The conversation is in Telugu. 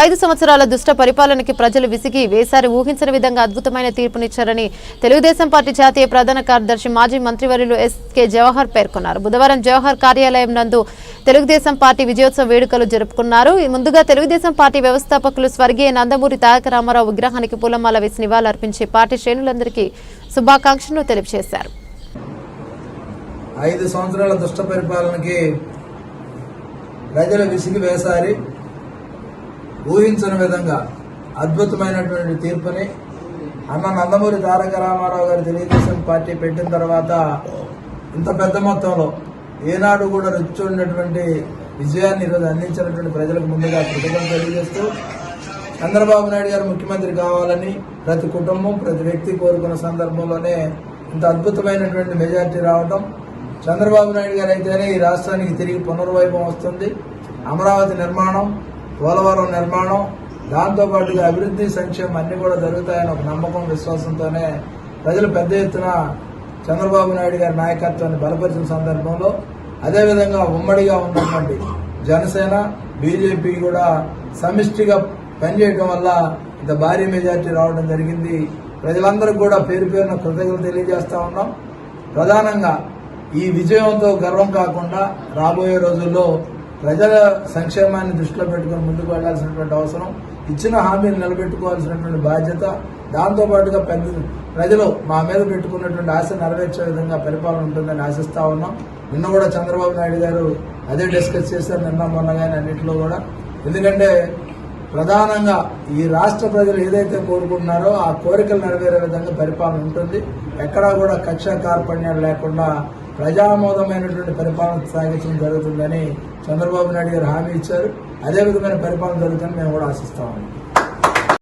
ఐదు సంవత్సరాల దుష్ట పరిపాలనకి ప్రజలు విసిగి వేసారి ఊహించని విధంగా అద్భుతమైన తీర్పునిచ్చారని తెలుగుదేశం పార్టీ జాతీయ ప్రధాన కార్యదర్శి మాజీ మంత్రివర్యులు ఎస్కే జవహర్ పేర్కొన్నారు. బుధవారం జవహర్ కార్యాలయం నందు తెలుగుదేశం పార్టీ విజయోత్సవ వేడుకలు జరుపుకున్నారు. ముందుగా తెలుగుదేశం పార్టీ వ్యవస్థాపకులు స్వర్గీయ నందమూరి తారక రామారావు విగ్రహానికి పూలమాల వేసి నివాళులర్పించి పార్టీ శ్రేణులందరికీ శుభాకాంక్షలు తెలియజేశారు. ఐదు సంవత్సరాల దుష్ట పరిపాలనకి ప్రజలు విసిగి వేసారి ఊహించని విధంగా అద్భుతమైనటువంటి తీర్పుని అన్న నందమూరి తారక రామారావు గారు తెలుగుదేశం పార్టీ పెట్టిన తర్వాత ఇంత పెద్ద మొత్తంలో ఏనాడు కూడా రుచి ఉన్నటువంటి విజయాన్ని ఈరోజు అందించినటువంటి ప్రజలకు ముందుగా కృతజ్ఞతలు తెలియజేస్తూ చంద్రబాబు నాయుడు గారు ముఖ్యమంత్రి కావాలని ప్రతి కుటుంబం ప్రతి వ్యక్తి కోరుకున్న సందర్భంలోనే ఇంత అద్భుతమైనటువంటి మెజార్టీ రావడం చంద్రబాబు నాయుడు గారు అయితేనే ఈ రాష్ట్రానికి తిరిగి పునర్వైభవం వస్తుంది. అమరావతి నిర్మాణం పోలవరం నిర్మాణం దాంతోపాటుగా అభివృద్ధి సంక్షేమం అన్ని కూడా జరుగుతాయని ఒక నమ్మకం విశ్వాసంతోనే ప్రజలు పెద్ద ఎత్తున చంద్రబాబు నాయుడు గారి నాయకత్వాన్ని బలపరిచిన సందర్భంలో అదేవిధంగా ఉమ్మడిగా ఉన్నటువంటి జనసేన బీజేపీ కూడా సమిష్టిగా పనిచేయడం వల్ల ఇంత భారీ మెజార్టీ రావడం జరిగింది. ప్రజలందరూ కూడా పేరు పేరున కృతజ్ఞతలు తెలియజేస్తా ఉన్నాం. ప్రధానంగా ఈ విజయంతో గర్వం కాకుండా రాబోయే రోజుల్లో ప్రజల సంక్షేమాన్ని దృష్టిలో పెట్టుకుని ముందుకు వెళ్ళాల్సినటువంటి అవసరం ఇచ్చిన హామీని నిలబెట్టుకోవాల్సినటువంటి బాధ్యత దాంతో పాటుగా పెద్ద ప్రజలు మా మీద పెట్టుకున్నటువంటి ఆశ నెరవేర్చే విధంగా పరిపాలన ఉంటుందని ఆశిస్తా ఉన్నాం. నిన్న కూడా చంద్రబాబు నాయుడు గారు అదే డిస్కస్ చేశారు నిన్న మొన్న కానీ అన్నింటిలో కూడా. ఎందుకంటే ప్రధానంగా ఈ రాష్ట్ర ప్రజలు ఏదైతే కోరుకుంటున్నారో ఆ కోరికలు నెరవేరే విధంగా పరిపాలన ఉంటుంది. ఎక్కడా కూడా కక్ష కార్పణ్యాలు లేకుండా ప్రజామోదమైనటువంటి పరిపాలన సాగించడం జరుగుతుందని చంద్రబాబు నాయుడు గారు హామీ ఇచ్చారు. అదే విధమైన పరిపాలన జరుగుతుందని మేము కూడా ఆశిస్తామని